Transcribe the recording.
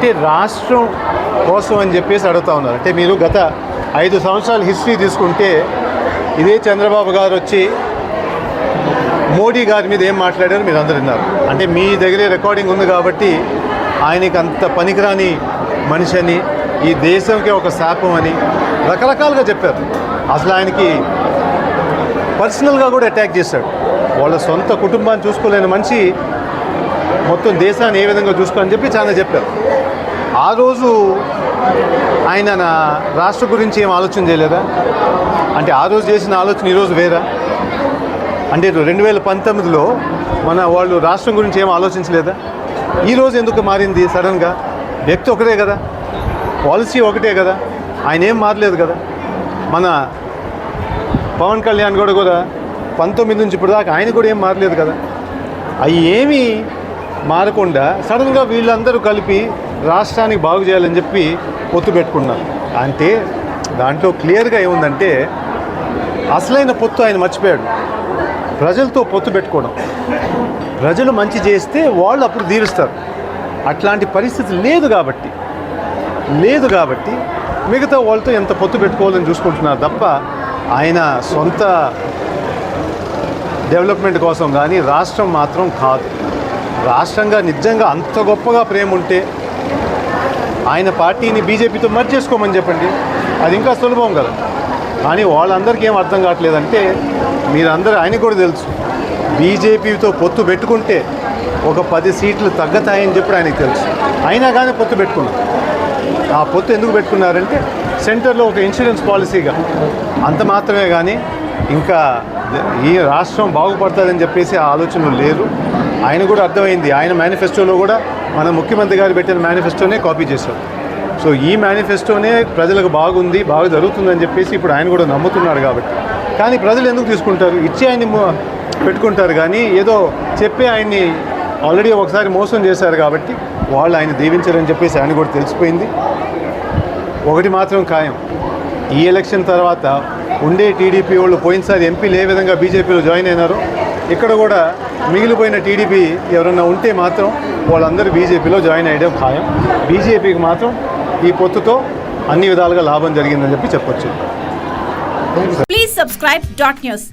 అంటే రాష్ట్రం కోసం అని చెప్పేసి అడుగుతా ఉన్నారు. అంటే మీరు గత ఐదు సంవత్సరాల హిస్టరీ తీసుకుంటే ఇదే చంద్రబాబు గారు వచ్చి మోడీ గారి మీద ఏం మాట్లాడారు మీరు అందరు విన్నారు. అంటే మీ దగ్గరే రికార్డింగ్ ఉంది కాబట్టి ఆయనకి అంత పనికిరాని మనిషి అని ఈ దేశంకి ఒక శాపం అని రకరకాలుగా చెప్పారు. అసలు ఆయనకి పర్సనల్గా కూడా అటాక్ చేశాడు. వాళ్ళ సొంత కుటుంబాన్ని చూసుకోలేని మనిషి మొత్తం దేశాన్ని ఏ విధంగా చూసుకోని చెప్పి చాలా చెప్పారు. ఆ రోజు ఆయన నా రాష్ట్ర గురించి ఏం ఆలోచన చేయలేదా? అంటే ఆ రోజు చేసిన ఆలోచన ఈరోజు వేరా? అంటే రెండు వేల పంతొమ్మిదిలో మన వాళ్ళు రాష్ట్రం గురించి ఏం ఆలోచించలేదా? ఈరోజు ఎందుకు మారింది సడన్గా? వ్యక్తి ఒకటే కదా. పాలసీ ఒకటే కదా. ఆయన ఏం మారలేదు కదా. మన పవన్ కళ్యాణ్ కూడా కూడా పంతొమ్మిది నుంచి ఇప్పుడు దాకా ఆయన కూడా ఏం మారలేదు కదా. అవి ఏమీ మారకుండా సడన్గా వీళ్ళందరూ కలిపి రాష్ట్రానికి బాగు చేయాలని చెప్పి పొత్తు పెట్టుకున్నారు. అంటే దాంట్లో క్లియర్గా ఏముందంటే అసలైన పొత్తు ఆయన మర్చిపోయాడు. ప్రజలతో పొత్తు పెట్టుకోవడం. ప్రజలు మంచి చేస్తే వాళ్ళు అప్పుడు తీరుస్తారు. అట్లాంటి పరిస్థితి లేదు కాబట్టి లేదు కాబట్టి మిగతా వాళ్ళతో ఎంత పొత్తు పెట్టుకోవాలని చూసుకుంటున్నారు తప్ప ఆయన సొంత డెవలప్మెంట్ కోసం కానీ రాష్ట్రం మాత్రం కాదు. రాష్ట్రంగా నిజంగా అంత గొప్పగా ప్రేమ ఉంటే ఆయన పార్టీని బీజేపీతో మర్చి చేసుకోమని చెప్పండి. అది ఇంకా సులభం కదా. కానీ వాళ్ళందరికీ ఏం అర్థం కావట్లేదంటే మీరందరూ ఆయనకు కూడా తెలుసు. బీజేపీతో పొత్తు పెట్టుకుంటే ఒక పది సీట్లు తగ్గుతాయని చెప్పి ఆయనకు తెలుసు. అయినా కానీ పొత్తు పెట్టుకున్నారు. ఆ పొత్తు ఎందుకు పెట్టుకున్నారంటే సెంటర్లో ఒక ఇన్సూరెన్స్ పాలసీగా. అంత మాత్రమే కానీ ఇంకా ఈ రాష్ట్రం బాగుపడుతుందని చెప్పేసి ఆ ఆలోచనలు లేరు. ఆయన కూడా అర్థమైంది. ఆయన మేనిఫెస్టోలో కూడా మన ముఖ్యమంత్రి గారు పెట్టిన మేనిఫెస్టోనే కాపీ చేశారు. సో ఈ మేనిఫెస్టోనే ప్రజలకు బాగుంది బాగా జరుగుతుందని చెప్పేసి ఇప్పుడు ఆయన కూడా నమ్ముతున్నాడు కాబట్టి. కానీ ప్రజలు ఎందుకు తీసుకుంటారు? ఇచ్చి ఆయన్ని పెట్టుకుంటారు కానీ ఏదో చెప్పి ఆయన్ని ఆల్రెడీ ఒకసారి మోసం చేశారు కాబట్టి వాళ్ళు ఆయన దీవించారని చెప్పేసి ఆయన కూడా తెలిసిపోయింది. ఒకటి మాత్రం ఖాయం. ఈ ఎలక్షన్ తర్వాత ఉండే టీడీపీ వాళ్ళు పోయినసారి ఎంపీలు ఏ విధంగా బీజేపీలో జాయిన్ అయినారో ఇక్కడ కూడా మిగిలిపోయిన టీడీపీ ఎవరన్నా ఉంటే మాత్రం వాళ్ళందరూ బీజేపీలో జాయిన్ అయ్యడం ఖాయం. బీజేపీకి మాత్రం ఈ పొత్తుతో అన్ని విధాలుగా లాభం జరిగిందని చెప్పి చెప్పొచ్చు. Please subscribe dot news